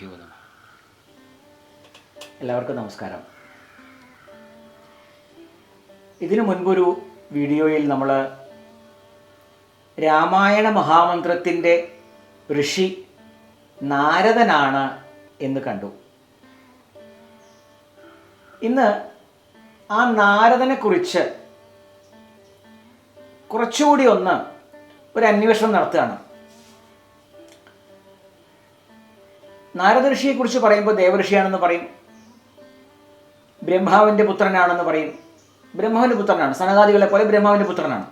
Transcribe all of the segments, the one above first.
ഗുരുഭ്യോ എല്ലാവർക്കും നമസ്കാരം. ഇതിനു മുൻപൊരു വീഡിയോയിൽ നമ്മൾ രാമായണ മഹാമന്ത്രത്തിന്റെ ഋഷി നാരദനാണ് എന്ന് കണ്ടു. ഇന്ന് ആ നാരദനെക്കുറിച്ച് കുറച്ചുകൂടി ഒന്ന് ഒരു അന്വേഷണം നടത്തുകയാണ്. നാരദ ഋഷിയെക്കുറിച്ച് പറയുമ്പോൾ ദേവഋഷിയാണെന്ന് പറയും. ബ്രഹ്മാവിന്റെ പുത്രനാണെന്ന് പറയും. ബ്രഹ്മാവിന്റെ പുത്രനാണ്. സനകാദികളെ പോലെ ബ്രഹ്മാവിന്റെ പുത്രനാണ്.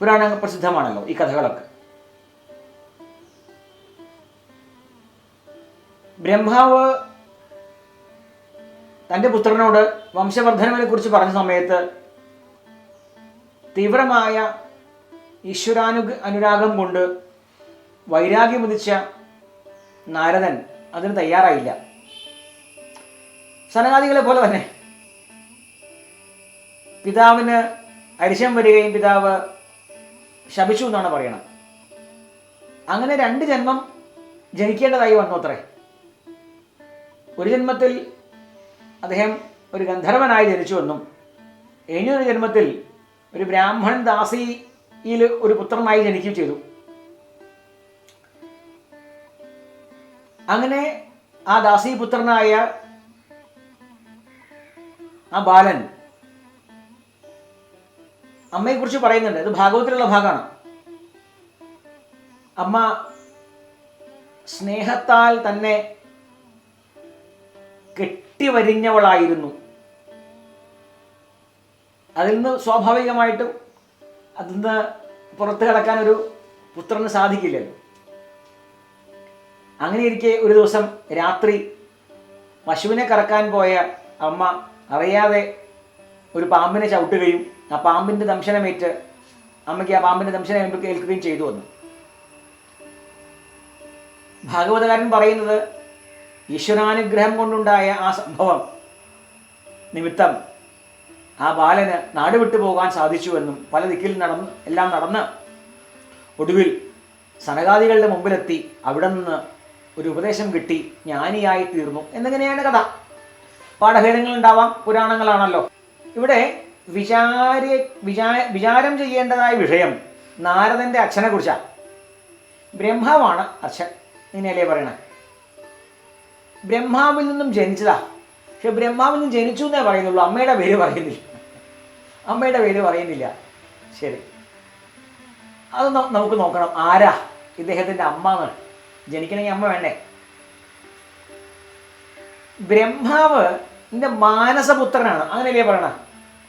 പുരാണ പ്രസിദ്ധമാണല്ലോ ഈ കഥകളൊക്കെ. ബ്രഹ്മാവ് തന്റെ പുത്രനോട് വംശവർദ്ധനവിനെ കുറിച്ച് പറഞ്ഞ സമയത്ത് തീവ്രമായ ഈശ്വരാനു അനുരാഗം കൊണ്ട് വൈരാഗ്യമുദിച്ച നാരദൻ അതിന് തയ്യാറായില്ല. സനകാദികളെ പോലെ തന്നെ. പിതാവിന് അരിശം വരികയും പിതാവ് ശപിച്ചു എന്നാണ് പറയണം അങ്ങനെ രണ്ട് ജന്മം ജനിക്കേണ്ടതായി വന്നു അത്രേ ഒരു ജന്മത്തിൽ അദ്ദേഹം ഒരു ഗന്ധർവനായി ജനിച്ചു ജനിച്ചുവെന്നും ഇനിയൊരു ജന്മത്തിൽ ഒരു ബ്രാഹ്മണൻ ദാസിയിൽ ഒരു പുത്രനായി ജനിക്കുകയും ചെയ്തു. അങ്ങനെ ആ ദാസീപുത്രനായ ആ ബാലൻ അമ്മയെക്കുറിച്ച് പറയുന്നുണ്ട്. ഇത് ഭാഗവത്തിലുള്ള ഭാഗമാണ്. അമ്മ സ്നേഹത്താൽ തന്നെ കെട്ടിവരിഞ്ഞവളായിരുന്നു. അതിൽ നിന്ന് സ്വാഭാവികമായിട്ടും അതിൽ നിന്ന് പുറത്ത് കിടക്കാൻ ഒരു പുത്രന് സാധിക്കില്ലല്ലോ. അങ്ങനെ ഇരിക്കെ ഒരു ദിവസം രാത്രി പശുവിനെ കറക്കാൻ പോയ അമ്മ അറിയാതെ ഒരു പാമ്പിനെ ചവിട്ടുകയും ആ പാമ്പിന്റെ ദംശനമേറ്റ് അമ്മയ്ക്ക് ആ പാമ്പിന്റെ ദംശനം ഏൽക്കുകയും ചെയ്തു വന്നു. ഭാഗവതകാരൻ പറയുന്നത് ഈശ്വരാനുഗ്രഹം കൊണ്ടുണ്ടായ ആ സംഭവം നിമിത്തം ആ ബാലന് നാട് വിട്ടു പോകാൻ സാധിച്ചുവെന്നും പല ദിക്കിൽ നടന്ന് എല്ലാം നടന്ന് ഒടുവിൽ സനകാദികളുടെ മുമ്പിലെത്തി അവിടെ നിന്ന് ഒരു ഉപദേശം കിട്ടി ജ്ഞാനിയായി തീർന്നു എന്നിങ്ങനെയാണ് കഥ? പാഠഭേദങ്ങൾ ഉണ്ടാവാം പുരാണങ്ങളാണല്ലോ. ഇവിടെ വിചാര വിചാ വിചാരം ചെയ്യേണ്ടതായ വിഷയം നാരദന്റെ അച്ഛനെ കുറിച്ചാണ് ബ്രഹ്മാവാണ് അച്ഛൻ ഇങ്ങനെയല്ലേ പറയണേ? ബ്രഹ്മാവിൽ നിന്നും ജനിച്ചതാ. പക്ഷെ ബ്രഹ്മാവിൽ നിന്നും ജനിച്ചു എന്നേ പറയുന്നുള്ളൂ അമ്മയുടെ പേര് പറയുന്നില്ല. അമ്മയുടെ പേര് പറയുന്നില്ല. ശരി. അത് നമുക്ക് നോക്കണം ആരാ ഇദ്ദേഹത്തിന്റെ അമ്മ എന്ന്. ജനിക്കണമെങ്കിൽ അമ്മ വേണ്ടേ? ബ്രഹ്മാവ് ന്റെ മാനസപുത്രനാണ്. അങ്ങനെയല്ലേ പറയണ?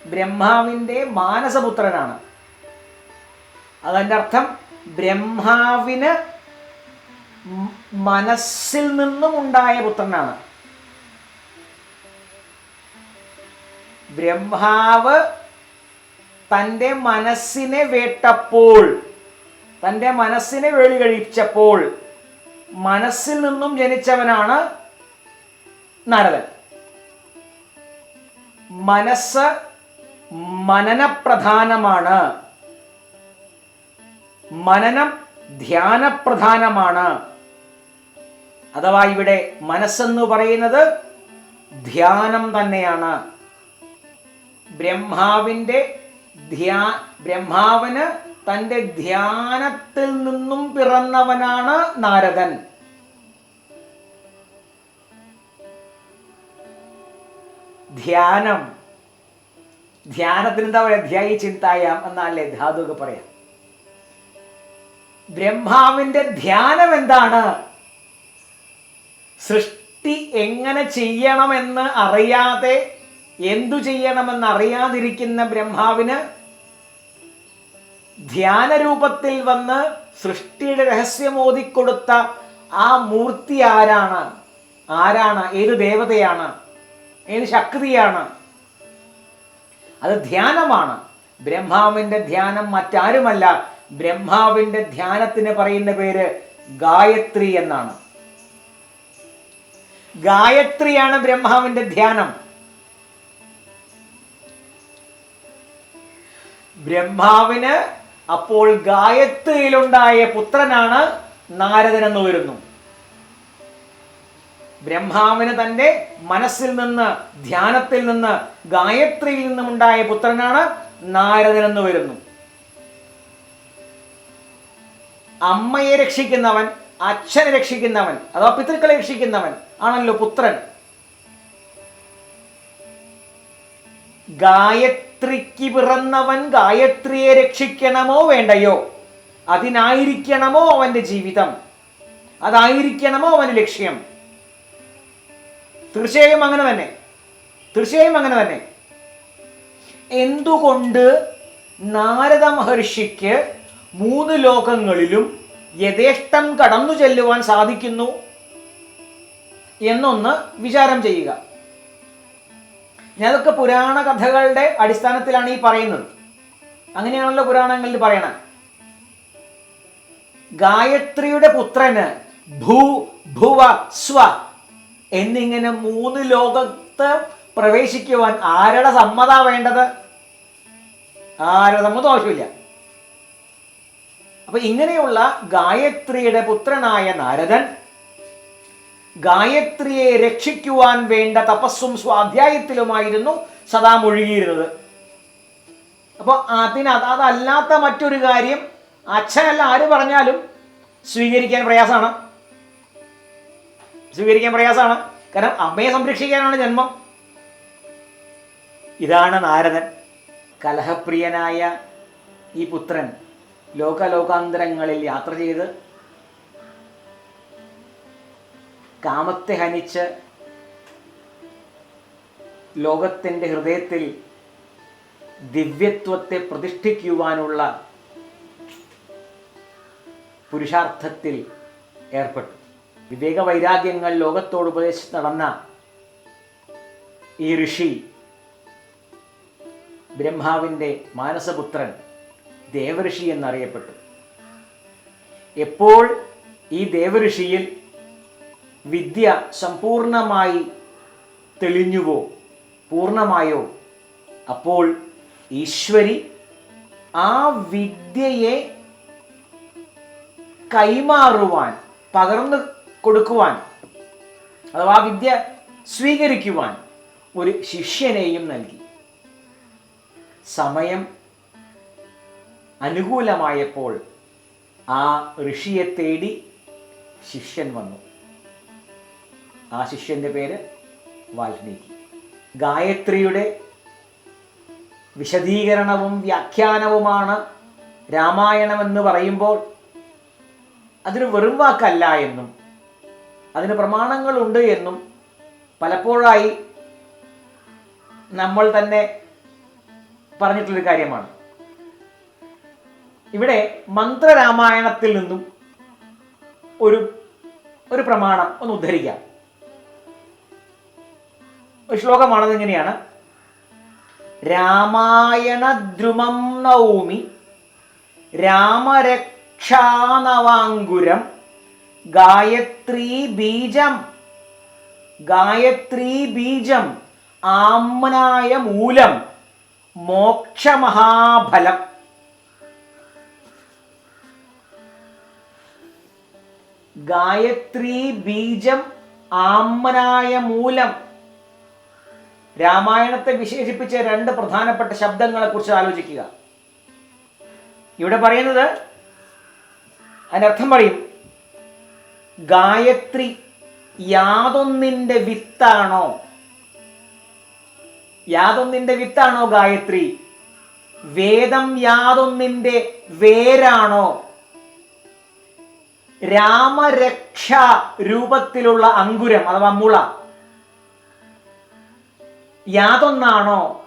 ബ്രഹ്മാവിന്റെ മാനസപുത്രനാണ്. അതിന്റെ അർത്ഥം ബ്രഹ്മാവിന് മനസ്സിൽ നിന്നും ഉണ്ടായ പുത്രനാണ്. ബ്രഹ്മാവ് തന്റെ മനസ്സിനെ വേട്ടപ്പോൾ തന്റെ മനസ്സിനെ വെളി കഴിച്ചപ്പോൾ മനസ്സിൽ നിന്നും ജനിച്ചവനാണ് നാരദൻ. മനസ്സ് മനനപ്രധാനമാണ്. മനനം ധ്യാനപ്രധാനമാണ്. അഥവാ ഇവിടെ മനസ്സെന്ന് പറയുന്നത് ധ്യാനം തന്നെയാണ്. ബ്രഹ്മാവിന്റെ ധ്യാ ബ്രഹ്മാവിന് തന്റെ ധ്യാനത്തിൽ നിന്നും പിറന്നവനാണ് നാരദൻ. ധ്യാനം. ധ്യാനത്തിന് എന്താ പറയുക? ധ്യായി ചിന്തായാം എന്നല്ലേ ധാതുക പറയാം. ബ്രഹ്മാവിന്റെ ധ്യാനം എന്താണ്? സൃഷ്ടി എങ്ങനെ ചെയ്യണമെന്ന് അറിയാതെ എന്തു ചെയ്യണമെന്ന് അറിയാതിരിക്കുന്ന ബ്രഹ്മാവിന് ധ്യാനരൂപത്തിൽ വന്ന് സൃഷ്ടിയുടെ രഹസ്യം ഓതിക്കൊടുത്ത ആ മൂർത്തി ആരാണ്? ആരാണ്? ഏത് ദേവതയാണ്? ഏത് ശക്തിയാണ്? അത് ധ്യാനമാണ്. ബ്രഹ്മാവിന്റെ ധ്യാനം മറ്റാരുമല്ല. ബ്രഹ്മാവിന്റെ ധ്യാനത്തിന് പറയുന്ന പേര് ഗായത്രി എന്നാണ്. ഗായത്രിയാണ് ബ്രഹ്മാവിന്റെ ധ്യാനം. ബ്രഹ്മാവിന് അപ്പോൾ ഗായത്രിയിലുണ്ടായ പുത്രനാണ് നാരദൻ എന്ന് വരുന്നു. ബ്രഹ്മാവിന് തന്റെ മനസ്സിൽ നിന്ന് ധ്യാനത്തിൽ നിന്ന് ഗായത്രിയിൽ നിന്നുമുണ്ടായ പുത്രനാണ് നാരദൻ എന്ന് വരുന്നു. അമ്മയെ രക്ഷിക്കുന്നവൻ അച്ഛനെ രക്ഷിക്കുന്നവൻ അഥവാ പിതൃക്കളെ രക്ഷിക്കുന്നവൻ ആണല്ലോ പുത്രൻ. ഗായത്രിക്ക് പിറന്നവൻ ഗായത്രിയെ രക്ഷിക്കണമോ വേണ്ടയോ? അതിനായിരിക്കണമോ അവന്റെ ജീവിതം? അതായിരിക്കണമോ അവന്റെ ലക്ഷ്യം? തീർച്ചയായും അങ്ങനെ തന്നെ. തീർച്ചയായും അങ്ങനെ തന്നെ. എന്തുകൊണ്ട് നാരദ മഹർഷിക്ക് മൂന്ന് ലോകങ്ങളിലും യഥേഷ്ടം കടന്നു ചെല്ലുവാൻ സാധിക്കുന്നു? എന്നൊന്ന് വിചാരം ചെയ്യുക. ഞാനതൊക്കെ പുരാണ കഥകളുടെ അടിസ്ഥാനത്തിലാണ് ഈ പറയുന്നത്. അങ്ങനെയാണല്ലോ പുരാണങ്ങളിൽ പറയണത്. ഗായത്രിയുടെ പുത്രന് ഭൂ ഭുവ സ്വ എന്നിങ്ങനെ മൂന്ന് ലോകത്ത് പ്രവേശിക്കുവാൻ ആരുടെ സമ്മത വേണ്ടത്? ആരുടെ സമ്മതം ആവശ്യമില്ല. അപ്പൊ ഇങ്ങനെയുള്ള ഗായത്രിയുടെ പുത്രനായ നാരദൻ ഗായത്രിയെ രക്ഷിക്കുവാൻ വേണ്ട തപസ്സും സ്വാധ്യായത്തിലുമായിരുന്നു സദാ മുഴുകിയിരുന്നത് അപ്പോൾ അതിന് അതല്ലാത്ത മറ്റൊരു കാര്യം അച്ഛനല്ല ആര് പറഞ്ഞാലും സ്വീകരിക്കാൻ പ്രയാസമാണ്. സ്വീകരിക്കാൻ പ്രയാസമാണ്. കാരണം അമ്മയെ സംരക്ഷിക്കാനാണ് ജന്മം. ഇതാണ് നാരദൻ. കലഹപ്രിയനായ ഈ പുത്രൻ ലോകലോകാന്തരങ്ങളിൽ യാത്ര ചെയ്ത് കാമത്തെ ഹനിച്ച് ലോകത്തിന്റെ ഹൃദയത്തിൽ ദിവ്യത്വത്തെ പ്രതിഷ്ഠിക്കുവാനുള്ള പുരുഷാർത്ഥത്തിൽ ഏർപ്പെട്ടു. വിവേക വൈരാഗ്യങ്ങൾ ലോകത്തോട് ഉപദേശിച്ച് നടന്ന ഈ ഋഷി ബ്രഹ്മാവിന്റെ മാനസപുത്രൻ ദേവഋഷി എന്നറിയപ്പെട്ടു. എപ്പോൾ ഈ ദേവഋഷിയിൽ വിദ്യ സമ്പൂർണമായി തെളിഞ്ഞുവോ? പൂർണമായോ? അപ്പോൾ ഈശ്വരി ആ വിദ്യയെ കൈമാറുവാൻ പകർന്നു കൊടുക്കുവാൻ അഥവാ വിദ്യ സ്വീകരിക്കുവാൻ ഒരു ശിഷ്യനെയും നൽകി. സമയം അനുകൂലമായപ്പോൾ ആ ഋഷിയെ തേടി ശിഷ്യൻ വന്നു. ആ ശിഷ്യന്റെ പേര് വാൽമീകി ഗായത്രിയുടെ വിശദീകരണവും വ്യാഖ്യാനവുമാണ് രാമായണം എന്ന് പറയുമ്പോൾ അതൊരു വെറും വാക്കല്ല എന്നും അതിന് പ്രമാണങ്ങളുണ്ട് എന്നും പലപ്പോഴായി നമ്മൾ തന്നെ പറഞ്ഞിട്ടുള്ളൊരു കാര്യമാണ്. ഇവിടെ മന്ത്രരാമായണത്തിൽ നിന്നും ഒരു ഒരു പ്രമാണം ഒന്ന് ഉദ്ധരിക്കാം. ശ്ലോകമാണത് എങ്ങനെയാണ്? രാമായണ ദ്രുമം നൗമി രാമരക്ഷാനവാങ്കുരം ഗായത്രി ബീജം ഗായത്രി ബീജം ആമ്നായ മൂലം മോക്ഷമഹാഫലം. ഗായത്രി ബീജം ആമ്നായ മൂലം രാമായണത്തെ വിശേഷിപ്പിച്ച രണ്ട് പ്രധാനപ്പെട്ട ശബ്ദങ്ങളെ കുറിച്ച് ആലോചിക്കുക. ഇവിടെ പറയുന്നത് അതിനർത്ഥം പറയും. ഗായത്രി യാതൊന്നിന്റെ വിത്താണോ? യാതൊന്നിന്റെ വിത്താണോ ഗായത്രി? വേദം യാതൊന്നിന്റെ വേരാണോ? രാമരക്ഷ രൂപത്തിലുള്ള അങ്കുരം അഥവാ മുള. യാതൊന്നാണോ?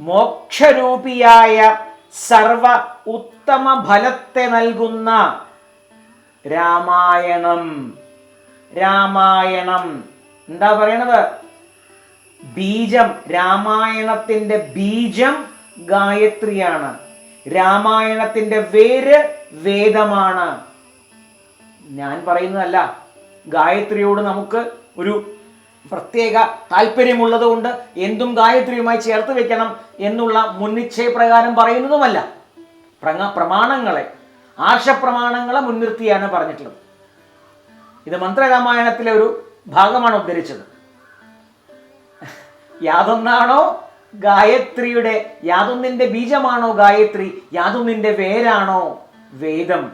മോക്ഷരൂപിയായ സർവ ഉത്തമ ഫലത്തെ നൽകുന്ന രാമായണം. രാമായണം. എന്താ പറയണത്? ബീജം രാമായണത്തിന്റെ ബീജം ഗായത്രിയാണ്. രാമായണത്തിന്റെ വേര് വേദമാണ്. ഞാൻ പറയുന്നതല്ല ഗായത്രിയോട് നമുക്ക് ഒരു പ്രത്യേക താല്പര്യമുള്ളത് കൊണ്ട് എന്തും ഗായത്രിയുമായി ചേർത്ത് വെക്കണം എന്നുള്ള മുൻനിശ്ചയപ്രകാരം പറയുന്നതുമല്ല. പ്രങ്ങ പ്രമാണങ്ങളെ ആർഷപ്രമാണങ്ങളെ മുൻനിർത്തിയാണ് പറഞ്ഞിട്ടുള്ളത്. ഇത് മന്ത്രരാമായണത്തിലെ ഒരു ഭാഗമാണ് ഉദ്ധരിച്ചത്. യാതൊന്നാണോ ഗായത്രിയുടെ യാതൊന്നിന്റെ ബീജമാണോ ഗായത്രി യാതൊന്നിന്റെ വേരാണോ വേദം?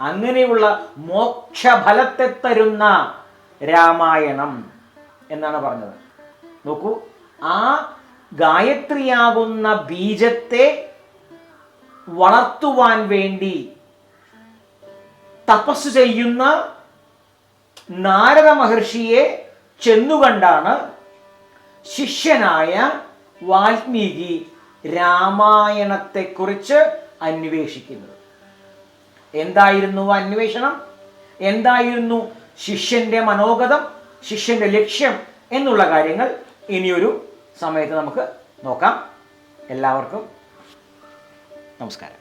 അങ്ങനെയുള്ള മോക്ഷഫലത്തെ തരുന്ന രാമായണം. എന്നാണ് പറഞ്ഞത്. നോക്കൂ ആ ഗായത്രിയാകുന്ന ബീജത്തെ വളർത്തുവാൻ വേണ്ടി തപസ് ചെയ്യുന്ന നാരദ മഹർഷിയെ ചെന്നുകണ്ടാണ് ശിഷ്യനായ വാൽമീകി രാമായണത്തെക്കുറിച്ച് അന്വേഷിക്കുന്നത്. എന്തായിരുന്നു അന്വേഷണം? എന്തായിരുന്നു ശിഷ്യന്റെ മനോഗതം? ശിഷ്യന്റെ ലക്ഷ്യം എന്നുള്ള കാര്യങ്ങൾ ഇനിയൊരു സമയത്ത് നമുക്ക് നോക്കാം. എല്ലാവർക്കും നമസ്കാരം.